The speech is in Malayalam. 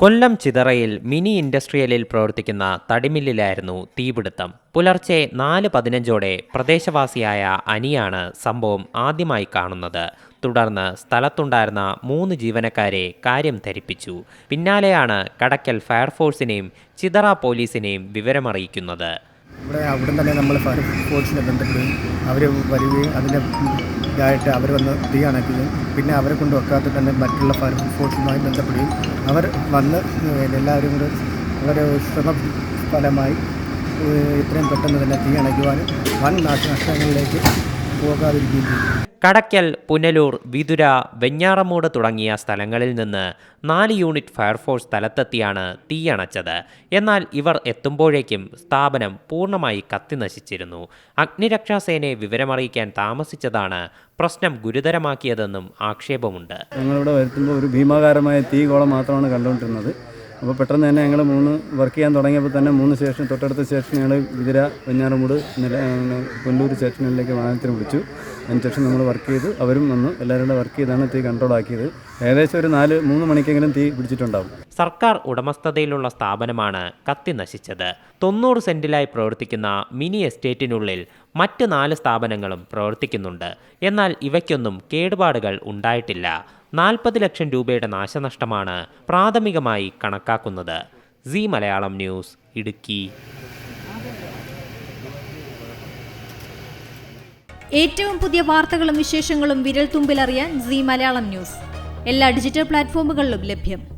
കൊല്ലം ചിതറയിൽ മിനി ഇൻഡസ്ട്രിയലിൽ പ്രവർത്തിക്കുന്ന തടിമില്ലിലായിരുന്നു തീപിടുത്തം. പുലർച്ചെ നാല് പതിനഞ്ചോടെ പ്രദേശവാസിയായ അനിയാണ് സംഭവം ആദ്യമായി കാണുന്നത്. തുടർന്ന് സ്ഥലത്തുണ്ടായിരുന്ന മൂന്ന് ജീവനക്കാരെ കാര്യം ധരിപ്പിച്ചു. പിന്നാലെയാണ് കടക്കൽ ഫയർഫോഴ്സിനെയും ചിതറ പോലീസിനെയും വിവരമറിയിക്കുന്നത്. ഇവിടെ അവിടെ തന്നെ നമ്മൾ ഫയർ ഫോഴ്സിനെ ബന്ധപ്പെടുകയും അവർ വരികയും അതിന്റെ ഇതായിട്ട് അവർ വന്ന് തീ അണയ്ക്കുകയും പിന്നെ അവരെ കൊണ്ട് വെക്കാത്ത തന്നെ മറ്റുള്ള ഫയർ ഫോഴ്സുമായി ബന്ധപ്പെടുകയും അവർ വന്ന് എല്ലാവരും കൂടെ വളരെ ശ്രമ ഫലമായി ഇത്രയും പെട്ടെന്ന് തന്നെ തീ അണയ്ക്കുവാനും വൻ നാശനഷ്ടങ്ങളിലേക്ക് പോകാതിരിക്കുകയും കടക്കൽ പുനലൂർ വിതുര വെഞ്ഞാറമൂട് തുടങ്ങിയ സ്ഥലങ്ങളിൽ നിന്ന് നാല് യൂണിറ്റ് ഫയർഫോഴ്സ് സ്ഥലത്തെത്തിയാണ് തീയണച്ചത് എന്നാൽ ഇവർ എത്തുമ്പോഴേക്കും സ്ഥാപനം പൂർണമായി കത്തിനശിച്ചിരുന്നു അഗ്നിരക്ഷാസേനയെ വിവരമറിയിക്കാൻ താമസിച്ചതാണ് പ്രശ്നം ഗുരുതരമാക്കിയതെന്നും ആക്ഷേപമുണ്ട്. ഞങ്ങളിവിടെ വരുത്തുമ്പോൾ ഒരു ഭീമാകാരമായ തീ കോളം മാത്രമാണ് കണ്ടുകൊണ്ടിരുന്നത്. അപ്പോൾ പെട്ടെന്ന് തന്നെ ഞങ്ങൾ മൂന്ന് വർക്ക് ചെയ്യാൻ തുടങ്ങിയപ്പോൾ തന്നെ മൂന്ന് സ്റ്റേഷൻ തൊട്ടടുത്ത സ്റ്റേഷൻ ഞങ്ങൾ വിതിര വെഞ്ഞാറമൂട് നില കൊല്ലൂർ സ്റ്റേഷനിലേക്ക് വാഹനത്തിന് വിളിച്ചു. അതിനുശേഷം നമ്മൾ വർക്ക് ചെയ്തു അവരും വന്ന്. എല്ലാവരും വർക്ക് ചെയ്താണ് തീ കൺട്രോൾ ആക്കിയത്. ഏകദേശം ഒരു നാല് മൂന്ന് മണിക്കെങ്കിലും തീ പിടിച്ചിട്ടുണ്ടാവും. സർക്കാർ ഉടമസ്ഥതയിലുള്ള സ്ഥാപനമാണ് കത്തി നശിച്ചത്. തൊണ്ണൂറ് സെന്റിലായി പ്രവർത്തിക്കുന്ന മിനി എസ്റ്റേറ്റിനുള്ളിൽ മറ്റ് നാല് സ്ഥാപനങ്ങളും പ്രവർത്തിക്കുന്നുണ്ട്. എന്നാൽ ഇവയ്ക്കൊന്നും കേടുപാടുകൾ ഉണ്ടായിട്ടില്ല. നാൽപ്പത് ലക്ഷം രൂപയുടെ നാശനഷ്ടമാണ് പ്രാഥമികമായി കണക്കാക്കുന്നത്. C Malayalam news Idukki. ഏറ്റവും പുതിയ വാർത്തകളും വിശേഷങ്ങളും വിരൽ തുമ്പിലറിയാൻ സി മലയാളം ന്യൂസ്. എല്ലാ ഡിജിറ്റൽ പ്ലാറ്റ്ഫോമുകളിലും ലഭ്യം.